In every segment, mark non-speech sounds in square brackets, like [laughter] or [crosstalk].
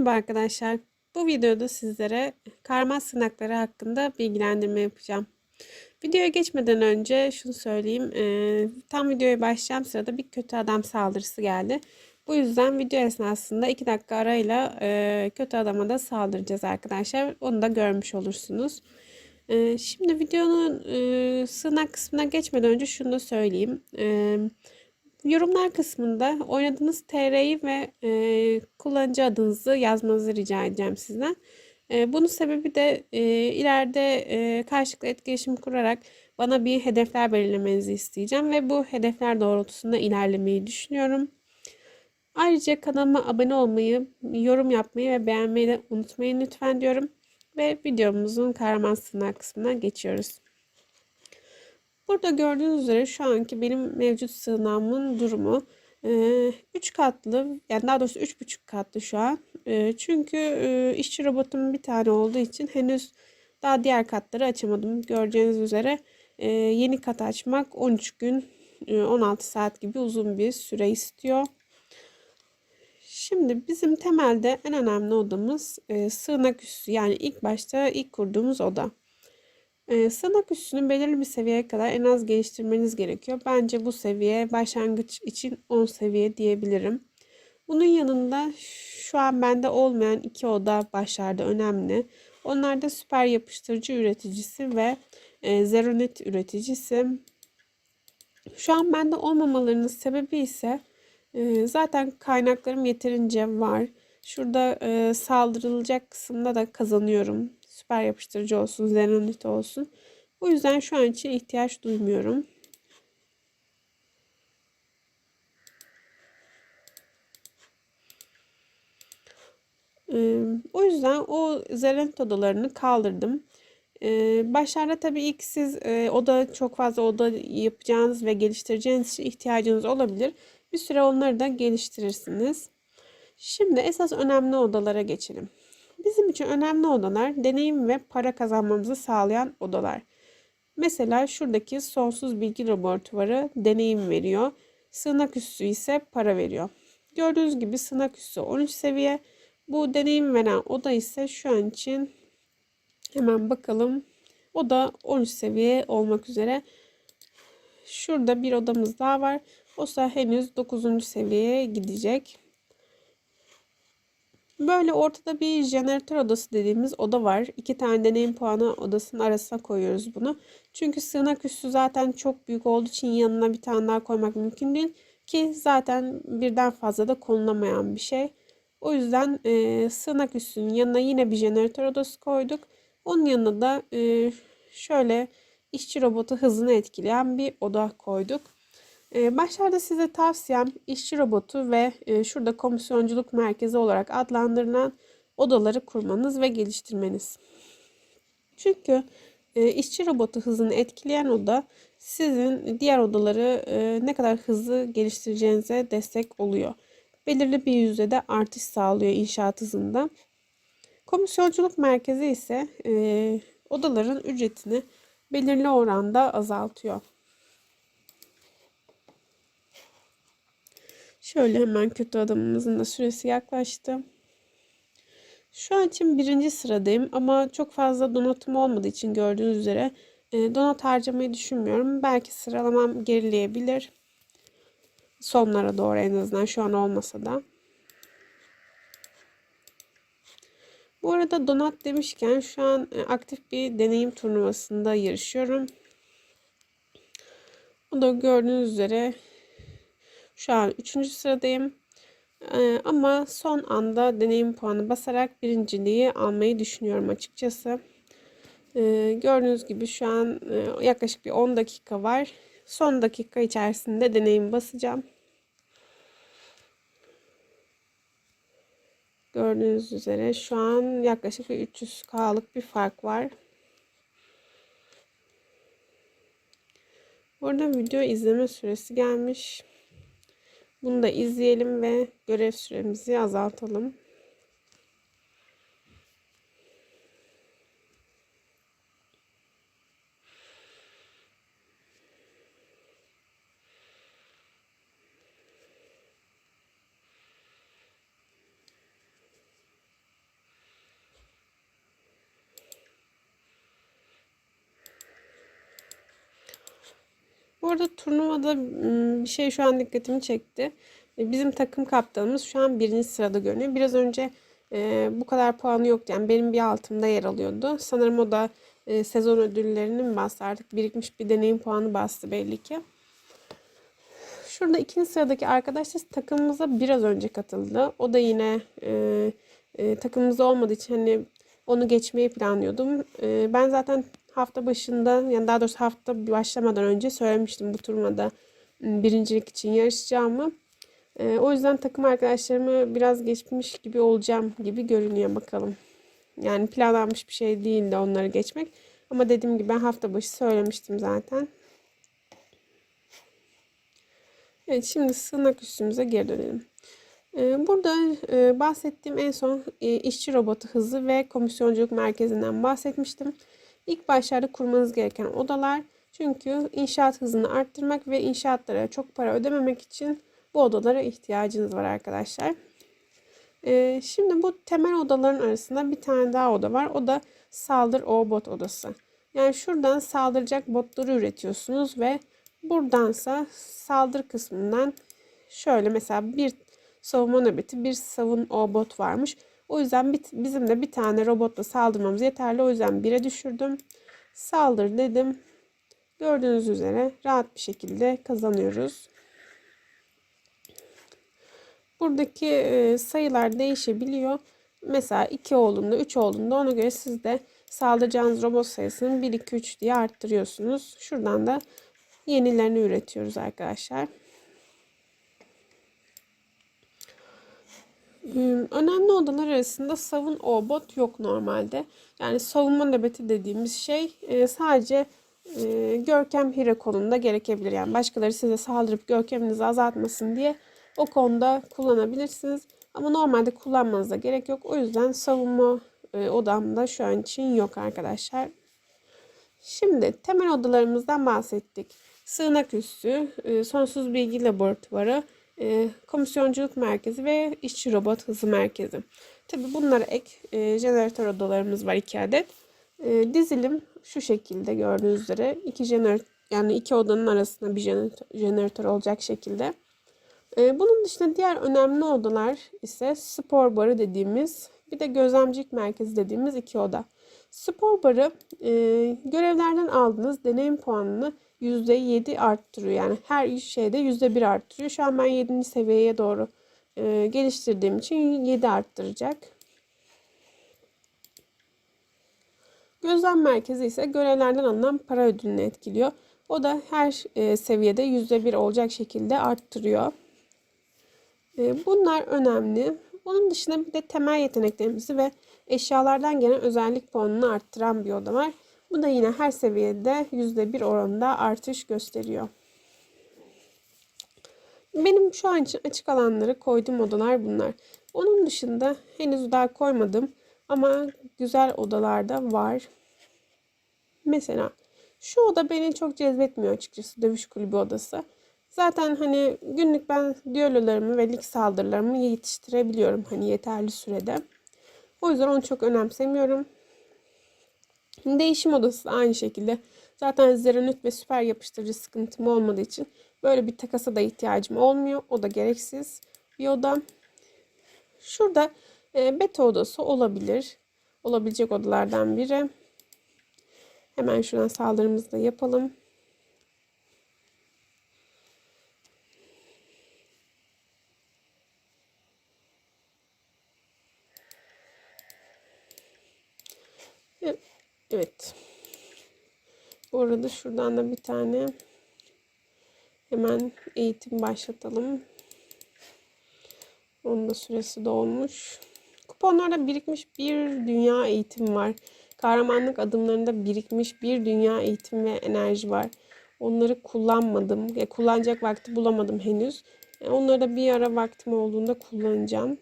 Merhaba arkadaşlar. Bu videoda sizlere karma sınakları hakkında bilgilendirme yapacağım. Videoya geçmeden önce şunu söyleyeyim. Ee, tam videoya başlayacağım sırada bir kötü adam saldırısı geldi. Bu yüzden video esnasında 2 dakika arayla e, kötü adama da saldıracağız arkadaşlar. Onu da görmüş olursunuz. E, şimdi videonun e, sığınak kısmına geçmeden önce şunu da söyleyeyim. E, Yorumlar kısmında oynadığınız TR'yi ve e, kullanıcı adınızı yazmanızı rica edeceğim sizden. E, bunun sebebi de e, ileride e, karşılıklı etkileşim kurarak bana bir hedefler belirlemenizi isteyeceğim ve bu hedefler doğrultusunda ilerlemeyi düşünüyorum. Ayrıca kanalıma abone olmayı, yorum yapmayı ve beğenmeyi de unutmayın lütfen diyorum. Ve videomuzun kahraman sınav kısmına geçiyoruz. Burada gördüğünüz üzere şu anki benim mevcut sığınağımın durumu 3 katlı yani daha doğrusu 3,5 katlı şu an. Çünkü işçi robotum bir tane olduğu için henüz daha diğer katları açamadım. Göreceğiniz üzere yeni kat açmak 13 gün 16 saat gibi uzun bir süre istiyor. Şimdi bizim temelde en önemli odamız sığınak üssü yani ilk başta ilk kurduğumuz oda. Ee, sanat üstünü belirli bir seviyeye kadar en az geliştirmeniz gerekiyor. Bence bu seviye başlangıç için 10 seviye diyebilirim. Bunun yanında şu an bende olmayan iki oda başlarda önemli. Onlar da süper yapıştırıcı üreticisi ve e, Zeronet üreticisi. Şu an bende olmamalarının sebebi ise e, zaten kaynaklarım yeterince var. Şurada e, saldırılacak kısımda da kazanıyorum süper yapıştırıcı olsun, Zenonit olsun. Bu yüzden şu an için ihtiyaç duymuyorum. O yüzden o Zenonit odalarını kaldırdım. Ee, başlarda tabii ilk siz oda çok fazla oda yapacağınız ve geliştireceğiniz için ihtiyacınız olabilir. Bir süre onları da geliştirirsiniz. Şimdi esas önemli odalara geçelim. Bizim için önemli odalar deneyim ve para kazanmamızı sağlayan odalar. Mesela şuradaki sonsuz bilgi laboratuvarı deneyim veriyor. Sığınak üssü ise para veriyor. Gördüğünüz gibi sığınak üssü 13 seviye. Bu deneyim veren oda ise şu an için hemen bakalım. O da 13 seviye olmak üzere. Şurada bir odamız daha var. O ise henüz 9. seviyeye gidecek. Böyle ortada bir jeneratör odası dediğimiz oda var. İki tane deneyim puanı odasının arasına koyuyoruz bunu. Çünkü sığınak üssü zaten çok büyük olduğu için yanına bir tane daha koymak mümkün değil. Ki zaten birden fazla da konulamayan bir şey. O yüzden e, sığınak üssünün yanına yine bir jeneratör odası koyduk. Onun yanına da e, şöyle işçi robotu hızını etkileyen bir oda koyduk. Ee, başlarda size tavsiyem işçi robotu ve e, şurada komisyonculuk merkezi olarak adlandırılan odaları kurmanız ve geliştirmeniz. Çünkü e, işçi robotu hızını etkileyen oda sizin diğer odaları e, ne kadar hızlı geliştireceğinize destek oluyor. Belirli bir yüzdede artış sağlıyor inşaat hızında. Komisyonculuk merkezi ise odaların ücretini belirli oranda azaltıyor. Şöyle hemen kötü adamımızın da süresi yaklaştı. Şu an için birinci sıradayım ama çok fazla donatım olmadığı için gördüğünüz üzere e, donat harcamayı düşünmüyorum. Belki sıralamam gerileyebilir. Sonlara doğru en azından şu an olmasa da. Bu arada donat demişken şu an e, aktif bir deneyim turnuvasında yarışıyorum. O da gördüğünüz üzere şu an 3. sıradayım. Ee, ama son anda deneyim puanı basarak birinciliği almayı düşünüyorum açıkçası. Ee, gördüğünüz gibi şu an e, yaklaşık bir 10 dakika var. Son dakika içerisinde deneyim basacağım. Gördüğünüz üzere şu an yaklaşık 300K'lık bir fark var. Burada video izleme süresi gelmiş. Bunu da izleyelim ve görev süremizi azaltalım. Bu arada turnuvada bir şey şu an dikkatimi çekti. E, Bizim takım kaptanımız şu an birinci sırada görünüyor. Biraz önce e, bu kadar puanı yoktu. Yani benim bir altımda yer alıyordu. Sanırım o da e, sezon ödüllerini mi bastı artık birikmiş bir deneyim puanı bastı belli ki. Şurada ikinci sıradaki arkadaş da takımımıza biraz önce katıldı. O da yine e, e, takımımızda olmadığı için hani onu geçmeyi planlıyordum. E, ben zaten hafta başında yani daha doğrusu hafta başlamadan önce söylemiştim bu turnuvada m, birincilik için yarışacağımı. O yüzden takım arkadaşlarımı biraz geçmiş gibi olacağım gibi görünüyor bakalım. Yani planlanmış bir şey değildi onları geçmek. Ama dediğim gibi ben hafta başı söylemiştim zaten. Evet şimdi sığınak üstümüze geri dönelim. Burada bahsettiğim en son işçi robotu hızı ve komisyonculuk merkezinden bahsetmiştim. İlk başlarda kurmanız gereken odalar çünkü inşaat hızını arttırmak ve inşaatlara çok para ödememek için bu odalara ihtiyacınız var arkadaşlar. Ee, Şimdi bu temel odaların arasında bir tane daha oda var. O da saldır o bot odası. Yani şuradan saldıracak botları üretiyorsunuz ve buradansa saldır kısmından şöyle mesela bir savunma nöbeti bir savun o bot varmış. O yüzden bizim de bir tane robotla saldırmamız yeterli. O yüzden 1'e düşürdüm. Saldır dedim. Gördüğünüz üzere rahat bir şekilde kazanıyoruz. Buradaki e, sayılar değişebiliyor. Mesela 2 olduğunda 3 olduğunda ona göre siz de saldıracağınız robot sayısını 1, 2, 3 diye arttırıyorsunuz. Şuradan da yenilerini üretiyoruz arkadaşlar. Önemli odalar arasında savun o bot yok normalde. Yani savunma nöbeti dediğimiz şey e, sadece e, görkem hire konumunda gerekebilir. Yani başkaları size saldırıp görkeminizi azaltmasın diye o konuda kullanabilirsiniz. Ama normalde kullanmanıza gerek yok. O yüzden savunma e, odamda şu an için yok arkadaşlar. Şimdi temel odalarımızdan bahsettik. Sığınak üssü, sonsuz bilgi laboratuvarı, e, komisyonculuk merkezi ve işçi robot hızı merkezi. Tabi bunlara ek e, jeneratör odalarımız var iki adet. E, dizilim şu şekilde gördüğünüz üzere iki jeneratör yani iki odanın arasında bir jeneratör, jeneratör olacak şekilde. E, bunun dışında diğer önemli odalar ise spor barı dediğimiz bir de gözlemcilik merkezi dediğimiz iki oda. Spor barı e, görevlerden aldığınız deneyim puanını %7 arttırıyor. Yani her şeyde %1 arttırıyor. Şu an ben 7. seviyeye doğru e, geliştirdiğim için 7 arttıracak. Gözlem merkezi ise görevlerden alınan para ödülünü etkiliyor. O da her e, seviyede %1 olacak şekilde arttırıyor. E, bunlar önemli. Bunun dışında bir de temel yeteneklerimizi ve eşyalardan gelen özellik puanını arttıran bir oda var. Bu da yine her seviyede %1 oranında artış gösteriyor. Benim şu an için açık alanları koyduğum odalar bunlar. Onun dışında henüz daha koymadım ama güzel odalar da var. Mesela şu oda beni çok cezbetmiyor açıkçası dövüş kulübü odası. Zaten hani günlük ben düellolarımı ve lig saldırılarımı yetiştirebiliyorum hani yeterli sürede. O yüzden onu çok önemsemiyorum. Değişim odası da aynı şekilde. Zaten zeranit ve süper yapıştırıcı sıkıntım olmadığı için böyle bir takasa da ihtiyacım olmuyor. O da gereksiz bir oda. Şurada e, beta odası olabilir. Olabilecek odalardan biri. Hemen şuradan saldırımızı da yapalım. Evet. Bu arada şuradan da bir tane hemen eğitim başlatalım. Onun da süresi dolmuş. Kuponlarda birikmiş bir dünya eğitim var. Kahramanlık adımlarında birikmiş bir dünya eğitim ve enerji var. Onları kullanmadım. Ya kullanacak vakti bulamadım henüz. E, Onları da bir ara vaktim olduğunda kullanacağım.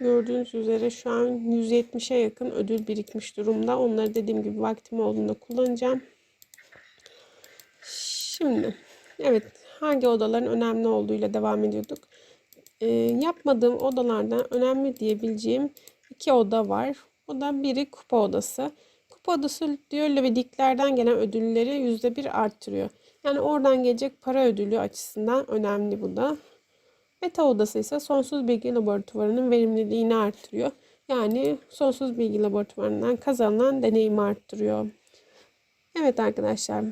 Gördüğünüz üzere şu an 170'e yakın ödül birikmiş durumda. Onları dediğim gibi vaktim olduğunda kullanacağım. Şimdi evet hangi odaların önemli olduğuyla devam ediyorduk. Ee, yapmadığım odalardan önemli diyebileceğim iki oda var. O da biri kupa odası. Kupa odası düello ve diklerden gelen ödülleri %1 arttırıyor. Yani oradan gelecek para ödülü açısından önemli bu da. Beta odası ise sonsuz bilgi laboratuvarının verimliliğini arttırıyor. Yani sonsuz bilgi laboratuvarından kazanılan deneyimi arttırıyor. Evet arkadaşlar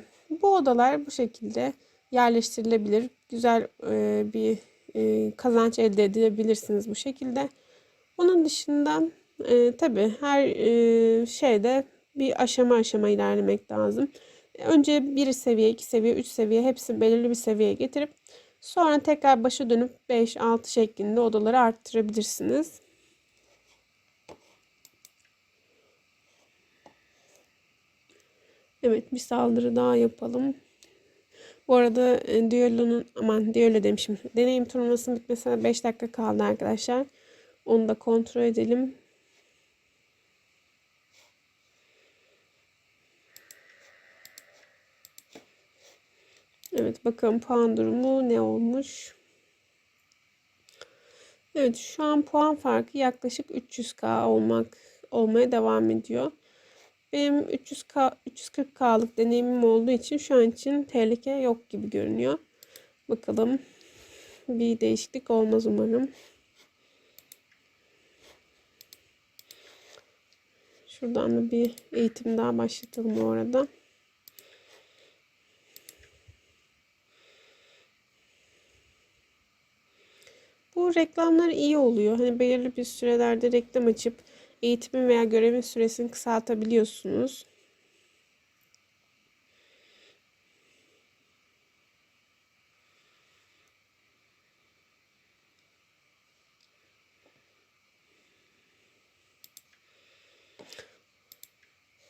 bu odalar bu şekilde yerleştirilebilir. Güzel e, bir e, kazanç elde edebilirsiniz bu şekilde. Onun dışında e, tabii her e, şeyde bir aşama aşama ilerlemek lazım. Önce bir seviye, iki seviye, üç seviye hepsi belirli bir seviyeye getirip sonra tekrar başa dönüp 5-6 şeklinde odaları arttırabilirsiniz. Evet bir saldırı daha yapalım. Bu arada e, Düello'nun aman Düello demişim. Deneyim turnuvasının bitmesine 5 dakika kaldı arkadaşlar. Onu da kontrol edelim. Evet bakalım puan durumu ne olmuş. Evet şu an puan farkı yaklaşık 300k olmak olmaya devam ediyor. Benim 300K, 340K'lık deneyimim olduğu için şu an için tehlike yok gibi görünüyor. Bakalım. Bir değişiklik olmaz umarım. Şuradan da bir eğitim daha başlatalım o Bu reklamlar iyi oluyor. Hani belirli bir sürelerde reklam açıp eğitimin veya görevin süresini kısaltabiliyorsunuz.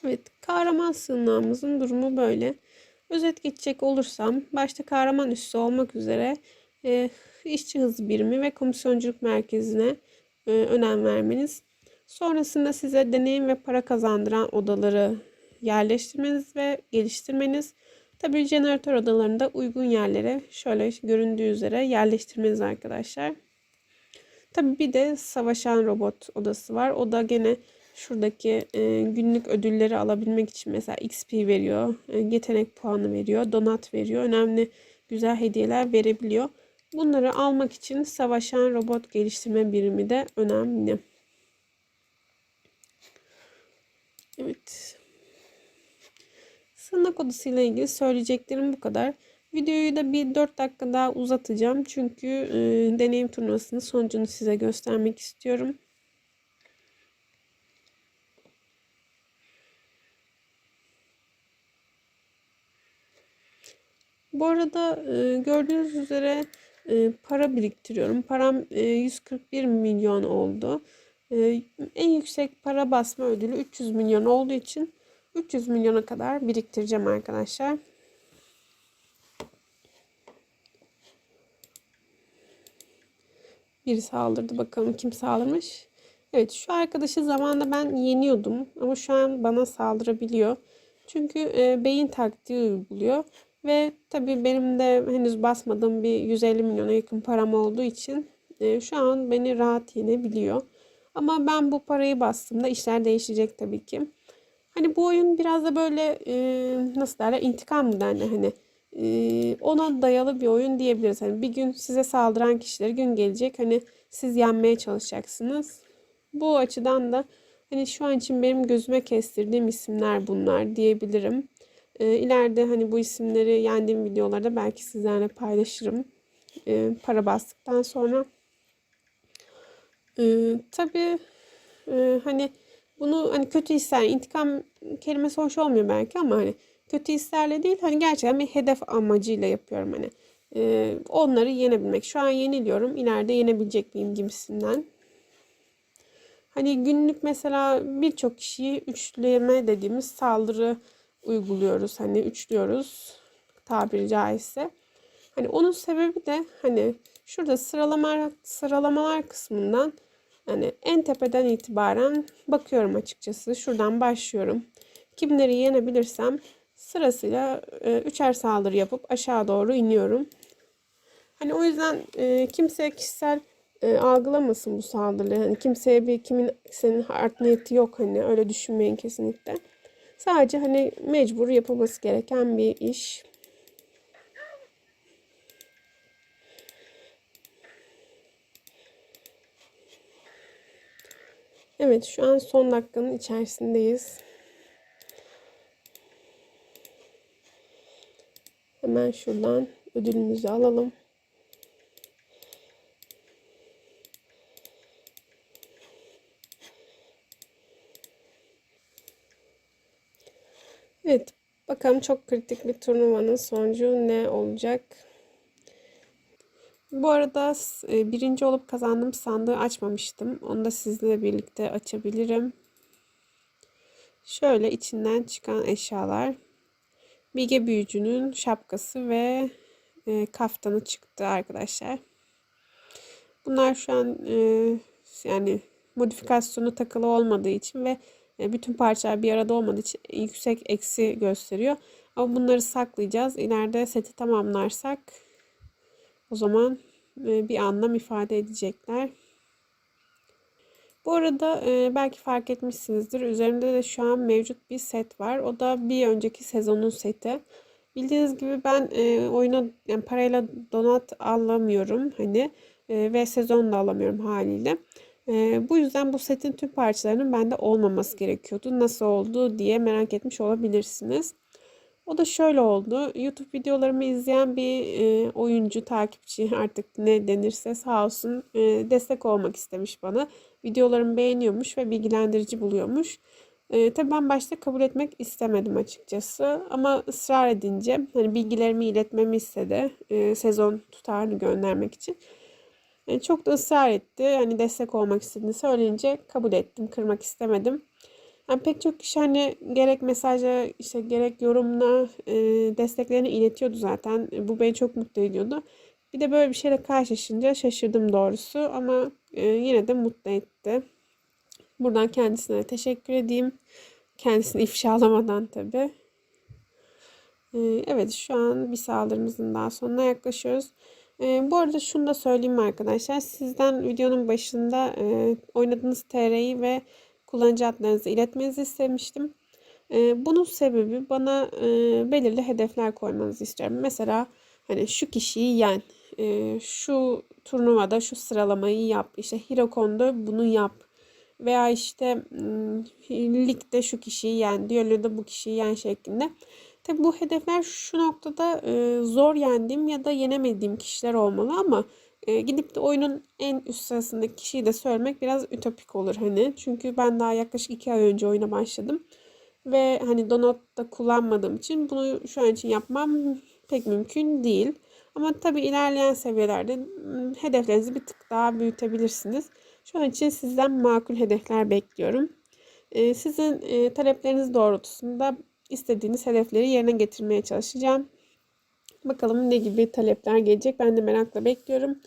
Evet, kahraman sığınağımızın durumu böyle. Özet geçecek olursam, başta kahraman üssü olmak üzere e, işçi hızı birimi ve komisyonculuk merkezine e, önem vermeniz Sonrasında size deneyim ve para kazandıran odaları yerleştirmeniz ve geliştirmeniz. Tabii jeneratör odalarını da uygun yerlere şöyle göründüğü üzere yerleştirmeniz arkadaşlar. Tabii bir de savaşan robot odası var. O da gene şuradaki e, günlük ödülleri alabilmek için mesela XP veriyor, e, yetenek puanı veriyor, donat veriyor. Önemli güzel hediyeler verebiliyor. Bunları almak için savaşan robot geliştirme birimi de önemli. Evet. Sığınak odası ile ilgili söyleyeceklerim bu kadar. Videoyu da bir 4 dakika daha uzatacağım. Çünkü e, deneyim turnuvasının sonucunu size göstermek istiyorum. Bu arada e, gördüğünüz üzere e, para biriktiriyorum. Param e, 141 milyon oldu. Ee, en yüksek para basma ödülü 300 milyon olduğu için 300 milyona kadar biriktireceğim arkadaşlar. Biri saldırdı. Bakalım kim saldırmış. Evet şu arkadaşı zamanında ben yeniyordum. Ama şu an bana saldırabiliyor. Çünkü e, beyin taktiği uyguluyor. Ve tabii benim de henüz basmadığım bir 150 milyona yakın param olduğu için e, şu an beni rahat yenebiliyor. Ama ben bu parayı bastığımda işler değişecek tabii ki. Hani bu oyun biraz da böyle e, nasıl derler intikam mı derler hani e, ona dayalı bir oyun diyebiliriz. Hani bir gün size saldıran kişiler gün gelecek hani siz yenmeye çalışacaksınız. Bu açıdan da hani şu an için benim gözüme kestirdiğim isimler bunlar diyebilirim. E, ileride hani bu isimleri yendiğim videolarda belki sizlerle paylaşırım. E, para bastıktan sonra. Ee, tabii e, hani bunu hani kötü hisler, intikam kelimesi hoş olmuyor belki ama hani kötü hislerle değil hani gerçekten bir hedef amacıyla yapıyorum hani. E, onları yenebilmek. Şu an yeniliyorum. ileride yenebilecek miyim gibisinden. Hani günlük mesela birçok kişiyi üçleme dediğimiz saldırı uyguluyoruz. Hani üçlüyoruz tabiri caizse. Hani onun sebebi de hani şurada sıralama sıralamalar kısmından yani en tepeden itibaren bakıyorum açıkçası. Şuradan başlıyorum. Kimleri yenebilirsem Sırasıyla e, üçer saldırı yapıp aşağı doğru iniyorum. Hani o yüzden e, kimseye kişisel e, algılamasın bu saldırıları. Hani kimseye bir kimin senin art niyeti yok hani öyle düşünmeyin kesinlikle. Sadece hani mecbur yapılması gereken bir iş. Evet şu an son dakikanın içerisindeyiz. Hemen şuradan ödülümüzü alalım. Evet, bakalım çok kritik bir turnuvanın sonucu ne olacak? Bu arada e, birinci olup kazandığım sandığı açmamıştım. Onu da sizle birlikte açabilirim. Şöyle içinden çıkan eşyalar. Bilge Büyücü'nün şapkası ve e, kaftanı çıktı arkadaşlar. Bunlar şu an e, yani modifikasyonu takılı olmadığı için ve bütün parçalar bir arada olmadığı için yüksek eksi gösteriyor. Ama bunları saklayacağız. İleride seti tamamlarsak o zaman e, bir anlam ifade edecekler. Bu arada e, belki fark etmişsinizdir. Üzerimde de şu an mevcut bir set var. O da bir önceki sezonun seti. Bildiğiniz gibi ben e, oyuna yani parayla donat alamıyorum hani e, ve sezon da alamıyorum haliyle. E, bu yüzden bu setin tüm parçalarının bende olmaması gerekiyordu. Nasıl oldu diye merak etmiş olabilirsiniz. O da şöyle oldu. YouTube videolarımı izleyen bir e, oyuncu, takipçi [laughs] artık ne denirse sağ olsun e, destek olmak istemiş bana. Videolarımı beğeniyormuş ve bilgilendirici buluyormuş. E, tabii ben başta kabul etmek istemedim açıkçası. Ama ısrar edince hani bilgilerimi iletmemi istedi. E, sezon tutarını göndermek için. Yani çok da ısrar etti. Hani destek olmak istediğini söyleyince kabul ettim. Kırmak istemedim. Yani pek çok kişi hani gerek mesajla işte gerek yorumla e, desteklerini iletiyordu zaten. E, bu beni çok mutlu ediyordu. Bir de böyle bir şeyle karşılaşınca şaşırdım doğrusu ama e, yine de mutlu etti. Buradan kendisine teşekkür edeyim. Kendisini ifşalamadan tabii. E, evet şu an bir saldırımızın daha sonuna yaklaşıyoruz. E, bu arada şunu da söyleyeyim arkadaşlar. Sizden videonun başında e, oynadığınız TR'yi ve kullanıcı adlarınızı iletmenizi istemiştim. E, bunun sebebi bana e, belirli hedefler koymanızı istiyorum. Mesela hani şu kişiyi yen, e, şu turnuvada şu sıralamayı yap, işte Hirokon'da bunu yap veya işte ligde şu kişiyi yen, düelloda bu kişiyi yen şeklinde. Tabi bu hedefler şu noktada e, zor yendiğim ya da yenemediğim kişiler olmalı ama e, gidip de oyunun en üst sırasındaki kişiyi de söylemek biraz ütopik olur hani. Çünkü ben daha yaklaşık iki ay önce oyuna başladım. Ve hani donut da kullanmadığım için bunu şu an için yapmam pek mümkün değil. Ama tabii ilerleyen seviyelerde hedeflerinizi bir tık daha büyütebilirsiniz. Şu an için sizden makul hedefler bekliyorum. E, sizin e, talepleriniz doğrultusunda istediğiniz hedefleri yerine getirmeye çalışacağım. Bakalım ne gibi talepler gelecek. Ben de merakla bekliyorum.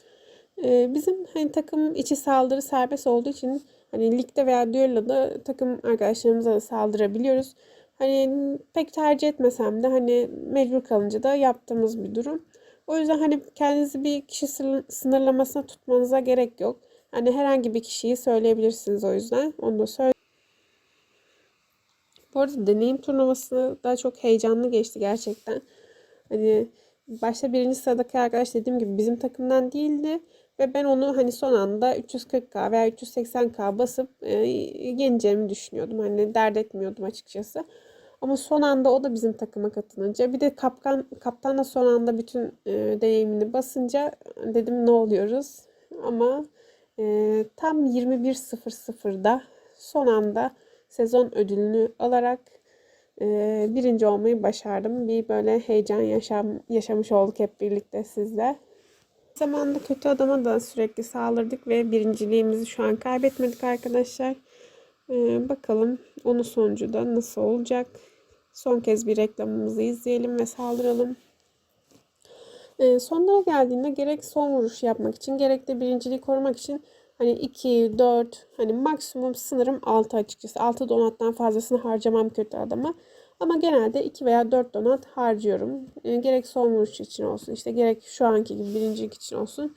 Ee, bizim hani takım içi saldırı serbest olduğu için hani ligde veya düelloda takım arkadaşlarımıza da saldırabiliyoruz. Hani pek tercih etmesem de hani mecbur kalınca da yaptığımız bir durum. O yüzden hani kendinizi bir kişi sınırlamasına tutmanıza gerek yok. Hani herhangi bir kişiyi söyleyebilirsiniz o yüzden. Onu da söyle. Bu arada deneyim turnuvası da çok heyecanlı geçti gerçekten. Hani başta birinci sıradaki arkadaş dediğim gibi bizim takımdan değildi. Ve ben onu hani son anda 340k veya 380k basıp e, yeneceğimi düşünüyordum. Hani dert etmiyordum açıkçası. Ama son anda o da bizim takıma katılınca bir de kaptan kaptan da son anda bütün e, deneyimini basınca dedim ne oluyoruz. Ama e, tam 21.00'da son anda sezon ödülünü alarak e, birinci olmayı başardım. Bir böyle heyecan yaşam, yaşamış olduk hep birlikte sizle. Zamanında kötü adama da sürekli saldırdık ve birinciliğimizi şu an kaybetmedik arkadaşlar. Ee, bakalım onun sonucu da nasıl olacak. Son kez bir reklamımızı izleyelim ve saldıralım. Ee, sonlara geldiğinde gerek son vuruş yapmak için gerek de birinciliği korumak için hani 2, 4 hani maksimum sınırım 6 açıkçası. 6 donattan fazlasını harcamam kötü adama. Ama genelde 2 veya 4 donat harcıyorum. E, gerek son vuruş için olsun işte gerek şu anki gibi birincilik için olsun.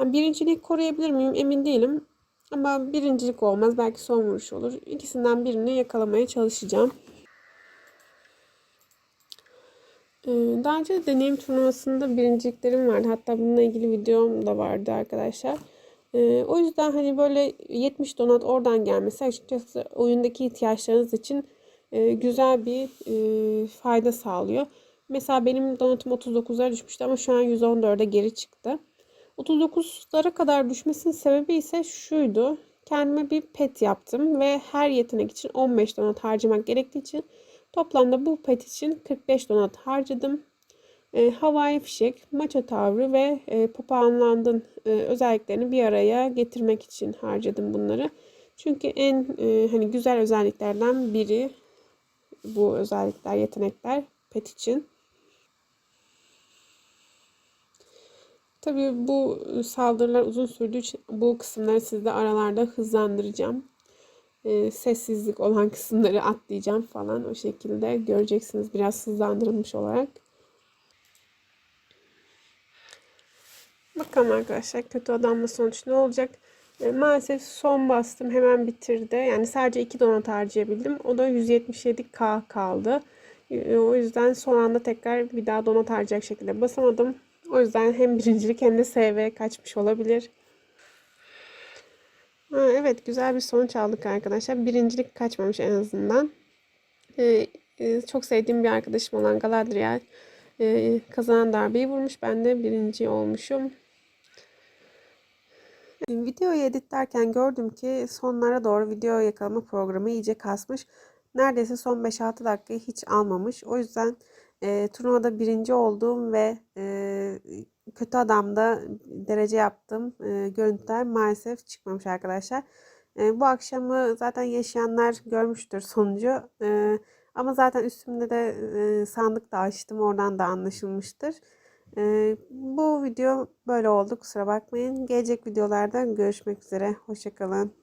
Yani birincilik koruyabilir miyim emin değilim. Ama birincilik olmaz belki son vuruş olur. İkisinden birini yakalamaya çalışacağım. Ee, Daha önce de deneyim turnuvasında birinciliklerim vardı. Hatta bununla ilgili videom da vardı arkadaşlar. Ee, O yüzden hani böyle 70 donat oradan gelmesi açıkçası oyundaki ihtiyaçlarınız için e, güzel bir e, fayda sağlıyor. Mesela benim donatım 39'lara düşmüştü ama şu an 114'e geri çıktı. 39'lara kadar düşmesinin sebebi ise şuydu. Kendime bir pet yaptım ve her yetenek için 15 donat harcamak gerektiği için toplamda bu pet için 45 donat harcadım. E, havai fişek, maça tavrı ve e, papağanlandın e, özelliklerini bir araya getirmek için harcadım bunları. Çünkü en e, hani güzel özelliklerden biri bu özellikler, yetenekler pet için. Tabii bu saldırılar uzun sürdüğü için bu kısımları sizde aralarda hızlandıracağım. E, sessizlik olan kısımları atlayacağım falan o şekilde göreceksiniz biraz hızlandırılmış olarak. Bakalım arkadaşlar kötü adamla sonuç ne olacak? E, maalesef son bastım hemen bitirdi. Yani sadece 2 donat harcayabildim. O da 177k kaldı. E, o yüzden son anda tekrar bir daha donat harcayacak şekilde basamadım. O yüzden hem birincilik hem de SV kaçmış olabilir. Ha, evet güzel bir sonuç aldık arkadaşlar. Birincilik kaçmamış en azından. Ee, e, çok sevdiğim bir arkadaşım olan Galadriel e, kazanan darbeyi vurmuş. Ben de birinci olmuşum. Videoyu editlerken gördüm ki sonlara doğru video yakalama programı iyice kasmış. Neredeyse son 5-6 dakikayı hiç almamış. O yüzden e, turnuvada birinci olduğum ve e, kötü adamda derece yaptığım e, görüntüler maalesef çıkmamış arkadaşlar. E, bu akşamı zaten yaşayanlar görmüştür sonucu. E, ama zaten üstümde de e, sandık da açtım. Oradan da anlaşılmıştır. E, bu video böyle oldu. Kusura bakmayın. Gelecek videolarda görüşmek üzere. Hoşçakalın.